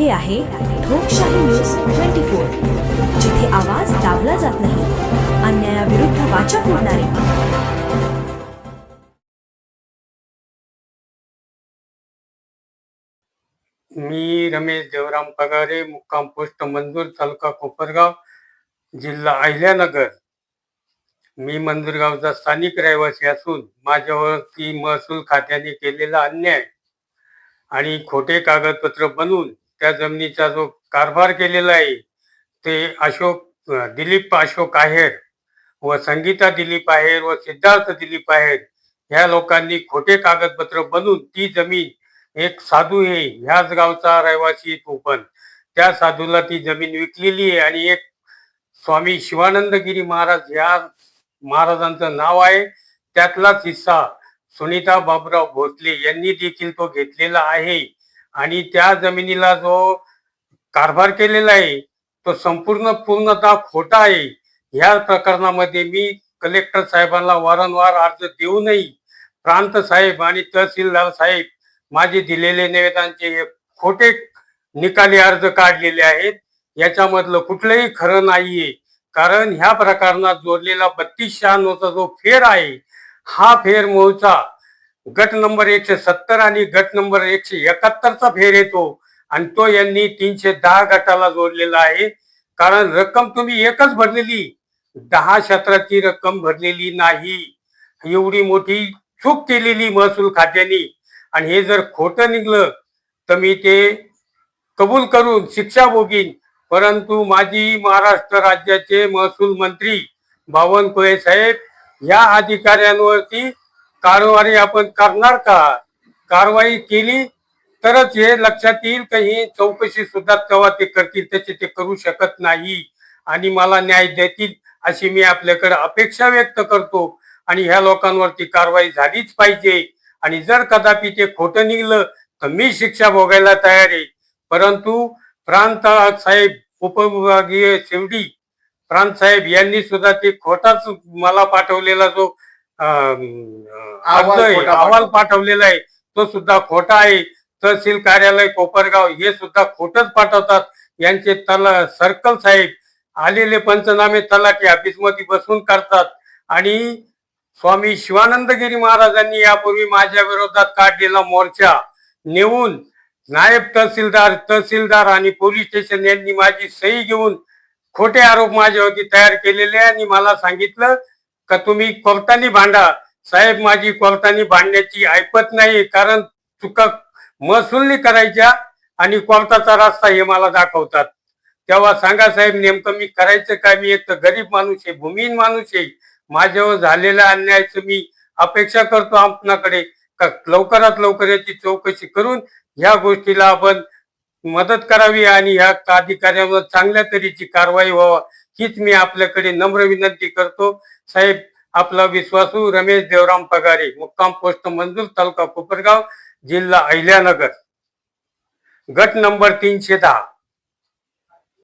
हे आहे लोकशाही न्यूज ट्वेंटी फोर जिथे आवाज दाबला जात नाही अन्यायाविरुद्ध वाचा फोडणारे. मी रमेश देवराम पगारे मुक्काम पोस्ट मंजूर तालुका कोपरगाव जिल्हा अहिल्यानगर. मी मंजूरगावचा स्थानिक रहिवासी असून माझ्यावरती महसूल खात्याने केलेला अन्याय आणि खोटे कागदपत्र बनवून त्या जमिनीचा जो कारभार केलेला आहे ते अशोक दिलीप अशोक आहेर व संगीता दिलीप आहेर व सिद्धार्थ दिलीप आहेर ह्या लोकांनी खोटे कागदपत्र बनवून ती जमीन एक साधू आहे ह्याच गावचा रहिवासी तो पण. त्या साधूला ती जमीन विकलेली आहे आणि एक स्वामी शिवानंदगिरी महाराज ह्या महाराजांचं नाव आहे. त्यातलाच हिस्सा सुनीता बाबराव भोसले यांनी देखील तो घेतलेला आहे. आणि त्या जमिनीला जो कारभार केलेला आहे तो संपूर्ण पूर्णतः खोटा आहे. ह्या प्रकरणामध्ये मी कलेक्टर साहेबांना वारंवार अर्ज देऊनही प्रांत साहेब आणि तहसीलदार साहेब माझे दिलेले निवेदनांचे हे खोटे निकाली अर्ज काढलेले आहेत. याच्यामधलं कुठलंही खरं नाहीये. कारण ह्या प्रकरणात जोडलेला बत्तीस शहाण्णवचा जो फेर आहे हा फेर मूळचा गट नंबर एकशे सत्तर आणि गट नंबर एकशे एकाहत्तरचा फेर येतो. आणि तो यांनी तीनशे दहा गटाला जोडलेला आहे. कारण रक्कम तुम्ही एकच भरलेली. दहा क्षेत्राची रक्कम भरलेली नाही. एवढी मोठी चूक केलेली महसूल खात्याने. आणि हे जर खोटं निघलं तर मी ते कबूल करून शिक्षा भोगीन. परंतु माजी महाराष्ट्र राज्याचे महसूल मंत्री बावनकुळे साहेब या अधिकाऱ्यांवरती कारवाई आपण करणार का? कारवाई केली तरच हे लक्षात येईल का ही चौकशी सुद्धा तेव्हा ते करतील त्याचे ते करू शकत नाही. आणि मला न्याय देतील अशी मी आपल्याकडे अपेक्षा व्यक्त करतो. आणि ह्या लोकांवरती कारवाई झालीच पाहिजे. आणि जर कदापि ते खोटं निघलं तर मी शिक्षा भोगायला तयार आहे. परंतु प्रांत साहेब उपविभागीय शिवडी प्रांत साहेब यांनी सुद्धा ते खोटाच मला पाठवलेला जो अहवाल पाठवलेला आहे. तो सुद्धा खोटा आहे. तहसील कार्यालय कोपरगाव हे सुद्धा खोटच पाठवतात. यांचे तला सर्कल साहेब आलेले पंचनामे तलाठी ऑफिसमध्ये बसून करतात. आणि स्वामी शिवानंदगिरी महाराजांनी यापूर्वी माझ्या विरोधात काढलेला मोर्चा नेऊन नायब तहसीलदार तहसीलदार आणि पोलीस स्टेशन यांनी माझी सही घेऊन खोटे आरोप माझ्यावरती तयार केलेले आणि मला सांगितलं का तुम्ही कोर्टाने भांडा? साहेब माझी कोर्टाने भांडण्याची ऐपत नाही कारण चुका महसूलनी करायच्या आणि कोर्टाचा रस्ता हे मला दाखवतात. तेव्हा सांगा साहेब नेमकं मी करायचं काय? मी एक तर गरीब माणूस आहे भूमिहीन माणूस आहे. माझ्यावर झालेल्या अन्यायाचं मी अपेक्षा करतो आपणाकडे. का लवकरात लवकर याची चौकशी करून ह्या गोष्टीला आपण मदत करावी आणि ह्या अधिकाऱ्यांवर चांगल्या तऱ्हेची कारवाई व्हावा. हीच मी आपल्याकडे नम्र विनंती करतो. साहेब आपला विश्वासू रमेश देवराम पगारे मुक्काम पोस्ट मंजूर तालुका कोपरगाव जिल्हा अहिल्यानगर. गट नंबर तीनशे दहा.